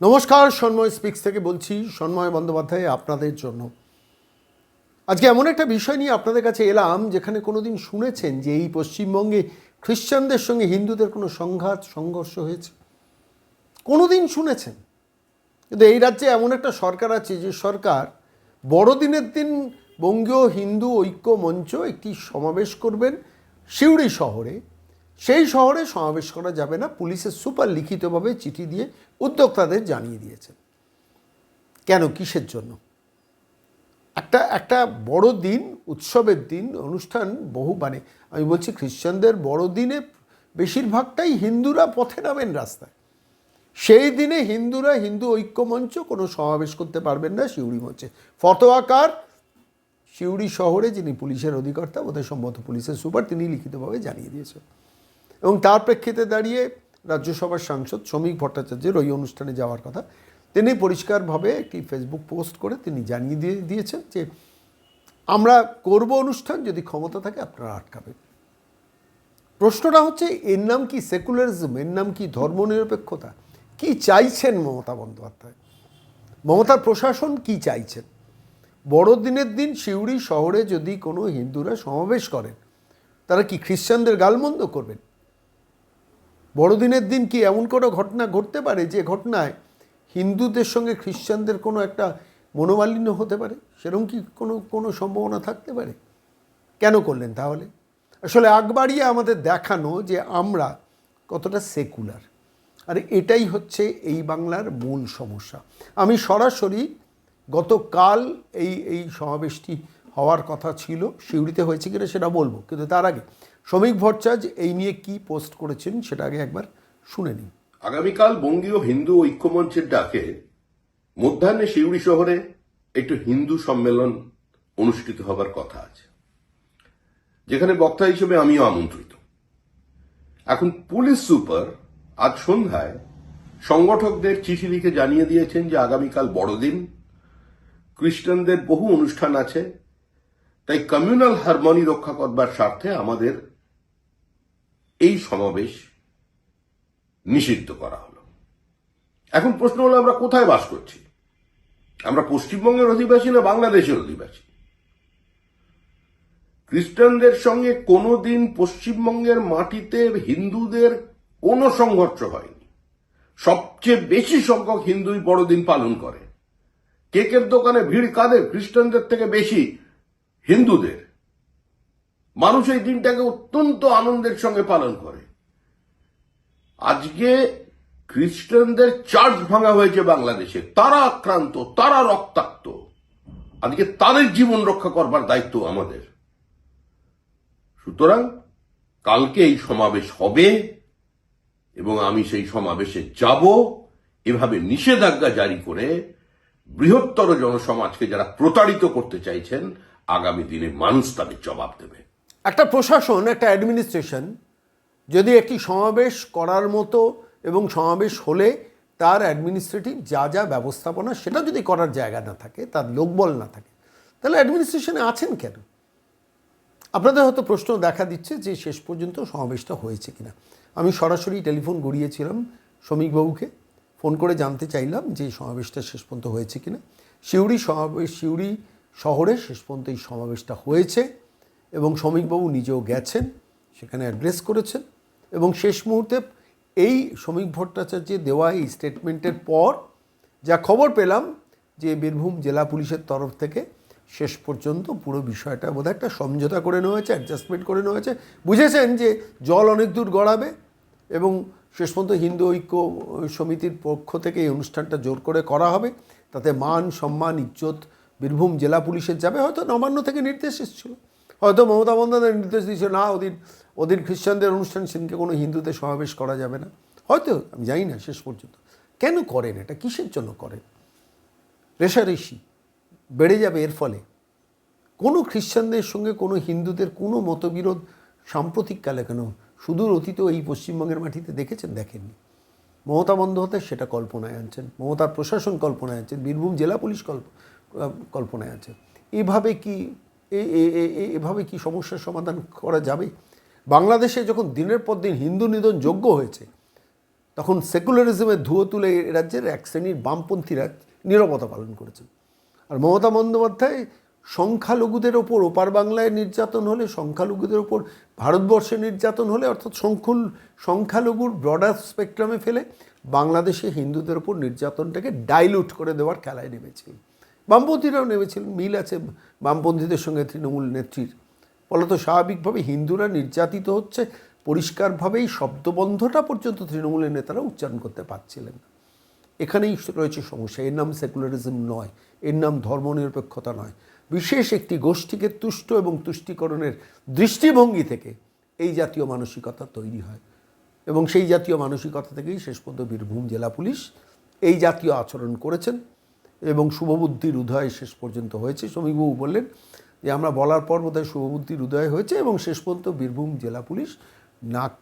নমস্কার, সন্ময় স্পিক্স থেকে বলছি, সন্ময় বন্দ্যোপাধ্যায় আপনাদের জন্য। আজকে এমন একটা বিষয় নিয়ে আপনাদের কাছে এলাম, যেখানে কোনোদিন শুনেছেন যে এই পশ্চিমবঙ্গে খ্রিশ্চানদের সঙ্গে হিন্দুদের কোনো সংঘাত, সংঘর্ষ হয়েছে? কোনোদিন শুনেছেন? কিন্তু এই রাজ্যে এমন একটা সরকার আছে যে সরকার বড়দিনের দিন বঙ্গীয় হিন্দু ঐক্য মঞ্চ একটি সমাবেশ করবেন সিউড়ি শহরে। সেই শহরে সমাবেশ করা যাবে না। পুলিশের সুপার লিখিতভাবে চিঠি দিয়ে উদ্যোক্তাদের জানিয়ে দিয়েছেন কেন? কিসের জন্য? একটা একটা বড় দিন, উৎসবের দিন, অনুষ্ঠান বহু মানে আমি বলছি খ্রিশ্চানদের বড়দিনে বেশিরভাগটাই হিন্দুরা পথে নামেন রাস্তায়। সেই দিনে হিন্দুরা হিন্দু ঐক্যমঞ্চ কোনো সমাবেশ করতে পারবেন না শিউড়ি মঞ্চে। ফতোয়াকার শিউড়ি শহরে যিনি পুলিশের অধিকর্তা, বোধহয় সম্ভবত পুলিশের সুপার, তিনি লিখিতভাবে জানিয়ে দিয়েছেন এবং তার প্রেক্ষিতে দাঁড়িয়ে রাজ্যসভার সাংসদ শ্রমিক ভট্টাচার্যের ওই অনুষ্ঠানে যাওয়ার কথা, তিনি পরিষ্কারভাবে একটি ফেসবুক পোস্ট করে তিনি জানিয়ে দিয়ে দিয়েছেন যে, আমরা করব অনুষ্ঠান যদি ক্ষমতা থাকে আপনারা আটকাবেন। প্রশ্নটা হচ্ছে, এর নাম কি সেকুলারিজম? এর নাম কি ধর্মনিরপেক্ষতা? কি চাইছেন মমতা বন্দ্যোপাধ্যায়? মমতার প্রশাসন কি চাইছেন? বড়দিনের দিন সিউড়ি শহরে যদি কোনো হিন্দুরা সমাবেশ করেন, তারা কি খ্রিস্টানদের গালমন্দ করবেন? বড়দিনের দিন কি এমন কোনো ঘটনা ঘটতে পারে যে ঘটনায় হিন্দুদের সঙ্গে খ্রিস্টানদের কোনো একটা মনোমালিন্য হতে পারে? সেরকম কি কোনো কোনো সম্ভাবনা থাকতে পারে? কেন করলেন তাহলে? আসলে আগ বাড়িয়ে আমাদের দেখানো যে আমরা কতটা সেকুলার। আর এটাই হচ্ছে এই বাংলার মূল সমস্যা। আমি সরাসরি গতকাল এই এই সমাবেশটি হওয়ার কথা ছিল। সিউড়িতে হয়েছে কিনা সেটা বলব, কিন্তু তার আগে শ্রমিক ভট্টাচার্য এই নিয়ে কি পোস্ট করেছেন সেটা আগে একবার শুনে নিন। আগামীকাল বঙ্গীয় হিন্দু ঐক্যমঞ্চের ডাকে মধ্যাহ্নে শিউড়ি শহরে একটু হিন্দু সম্মেলন অনুষ্ঠিত হবার কথা আছে। যেখানে বক্তা হিসেবে আমিও আমন্ত্রিত। এখন পুলিশ সুপার আজ সন্ধ্যায় সংগঠকদের চিঠি লিখে জানিয়ে দিয়েছেন যে আগামীকাল বড়দিন। খ্রিস্টানদের বহু অনুষ্ঠান আছে। তাই কমিউনাল হারমোনি রক্ষা করবার স্বার্থে আমাদের এই সমাবেশ নিষিদ্ধ করা হলো। এখন প্রশ্ন হলো, আমরা কোথায় বাস করছি? আমরা পশ্চিমবঙ্গের অধিবাসী না বাংলাদেশের অধিবাসী? খ্রিস্টানদের সঙ্গে কোনোদিন পশ্চিমবঙ্গের মাটিতে হিন্দুদের কোনো সংঘর্ষ হয়নি। সবচেয়ে বেশি সংখ্যক হিন্দুই বড়দিন পালন করে। কেকের দোকানে ভিড় কাদের? খ্রিস্টানদের থেকে বেশি হিন্দুদের। মানুষ এই দিনটাকে অত্যন্ত আনন্দের সঙ্গে পালন করে। আজকে খ্রিস্টানদের চার্চ ভাঙা হয়েছে বাংলাদেশে। তারা আক্রান্ত, তারা রক্তাক্ত। আজকে তাদের জীবন রক্ষা করবার দায়িত্ব আমাদের। সুতরাং কালকে এই সমাবেশ হবে এবং আমি সেই সমাবেশে যাব। এভাবে নিষেধাজ্ঞা জারি করে বৃহত্তর জনসমাজকে যারা প্রতারিত করতে চাইছেন, আগামী দিনে মানুষ তাদের জবাব দেবে। একটা প্রশাসন, একটা অ্যাডমিনিস্ট্রেশন যদি একটি সমাবেশ করার মতো এবং সমাবেশ হলে তার অ্যাডমিনিস্ট্রেটিভ যা যা ব্যবস্থাপনা সেটা যদি করার জায়গা না থাকে, তার লোকবল না থাকে, তাহলে অ্যাডমিনিস্ট্রেশনে আছেন কেন? আপনাদের হয়তো প্রশ্ন দেখা দিচ্ছে যে শেষ পর্যন্ত সমাবেশটা হয়েছে কিনা। আমি সরাসরি টেলিফোন গড়িয়েছিলাম শ্রমিকবাবুকে ফোন করে জানতে চাইলাম যে সমাবেশটা শেষ পর্যন্ত হয়েছে কিনা। সিউড়ি সমাবেশ, সিউড়ি শহরে শেষ পর্যন্ত এই সমাবেশটা হয়েছে। এবং শ্রমিকবাবু নিজেও গেছেন, সেখানে অ্যাড্রেস করেছেন এবং শেষ মুহূর্তে এই শ্রমিক ভট্টাচার্যের দেওয়া এই স্টেটমেন্টের পর যা খবর পেলাম যে বীরভূম জেলা পুলিশের তরফ থেকে শেষ পর্যন্ত পুরো বিষয়টা বোধহয় একটা সমঝোতা করে নেওয়া হয়েছে অ্যাডজাস্টমেন্ট করে নেওয়া হয়েছে। বুঝেছেন যে জল অনেক দূর গড়াবে এবং শেষ পর্যন্ত হিন্দু ঐক্য সমিতির পক্ষ থেকে এই অনুষ্ঠানটা জোর করে করা হবে। তাতে মান, সম্মান, ইজ্জত বীরভূম জেলা পুলিশের যাবে, হয়তো নবান্ন থেকে নির্দেশ এসেছিল। হয়তো মমতা বন্দ্যোপাধ্যায় নির্দেশ দিয়েছিল না, ওদিন ওদিন খ্রিস্টানদের অনুষ্ঠান, সেদিনকে কোনো হিন্দুদের সমাবেশ করা যাবে না। হয়তো, আমি জানি না, শেষ পর্যন্ত। কেন করেন এটা? কিসের জন্য করেন? রেশারেশি বেড়ে যাবে এর ফলে। কোনো খ্রিস্টানদের সঙ্গে কোনো হিন্দুদের কোনো মতবিরোধ সাম্প্রতিককালে কেন? সুদূর অতীত এই পশ্চিমবঙ্গের মাটিতে দেখেছেন, দেখেননি? মমতা বন্দ্যোপাধ্যায় সেটা কল্পনায় আনছেন, মমতার প্রশাসন কল্পনায় আনছেন, বীরভূম জেলা পুলিশ কল্প কল্পনায় আছেন এভাবে কি এভাবে কি সমস্যার সমাধান করা যাবে? বাংলাদেশে যখন দিনের পর দিন হিন্দু নিধন যোগ্য হয়েছে, তখন সেকুলারিজমের ধুয়ো তুলে এ রাজ্যের এক শ্রেণির বামপন্থীরা নীরবতা পালন করেছেন। আর মমতা বন্দ্যোপাধ্যায় সংখ্যালঘুদের ওপর, ওপার বাংলায় নির্যাতন হলে সংখ্যালঘুদের ওপর, ভারতবর্ষে নির্যাতন হলে অর্থাৎ সংখ্যুল সংখ্যালঘুর ব্রডার স্পেকট্রামে ফেলে, বাংলাদেশে হিন্দুদের ওপর নির্যাতনটাকে ডাইলুট করে দেওয়ার খেলায় নেমেছিলেন বামপন্থীরাও নেমেছিলেন মিল আছে বামপন্থীদের সঙ্গে তৃণমূল নেত্রীর। ফলত স্বাভাবিকভাবে হিন্দুরা নির্যাতিত হচ্ছে, পরিষ্কারভাবেই শব্দবন্ধটা পর্যন্ত তৃণমূলের নেতারা উচ্চারণ করতে পারছিলেন না। এখানেই রয়েছে সমস্যা। এর নাম সেকুলারিজম নয়, এর নাম ধর্মনিরপেক্ষতা নয়। বিশেষ একটি গোষ্ঠীকে তুষ্ট এবং তুষ্টিকরণের দৃষ্টিভঙ্গি থেকে এই জাতীয় মানসিকতা তৈরি হয় এবং সেই জাতীয় মানসিকতা থেকেই শেষ পর্যন্ত বীরভূম জেলা পুলিশ এই জাতীয় আচরণ করেছেন। এবং শুভবুদ্ধির উদয় শেষ পর্যন্ত হয়েছে। শ্রমিকবাবু বললেন যে, আমরা বলার পর বোধ বোধহয় শুভবুদ্ধির উদয় হয়েছে এবং শেষ পর্যন্ত বীরভূম জেলা পুলিশ নাক,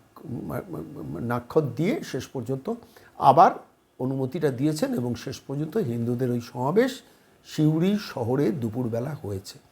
নাক্ষত দিয়ে শেষ পর্যন্ত আবার অনুমতিটা দিয়েছেন এবং শেষ পর্যন্ত হিন্দুদের ওই সমাবেশ সিউড়ি শহরে দুপুরবেলা হয়েছে।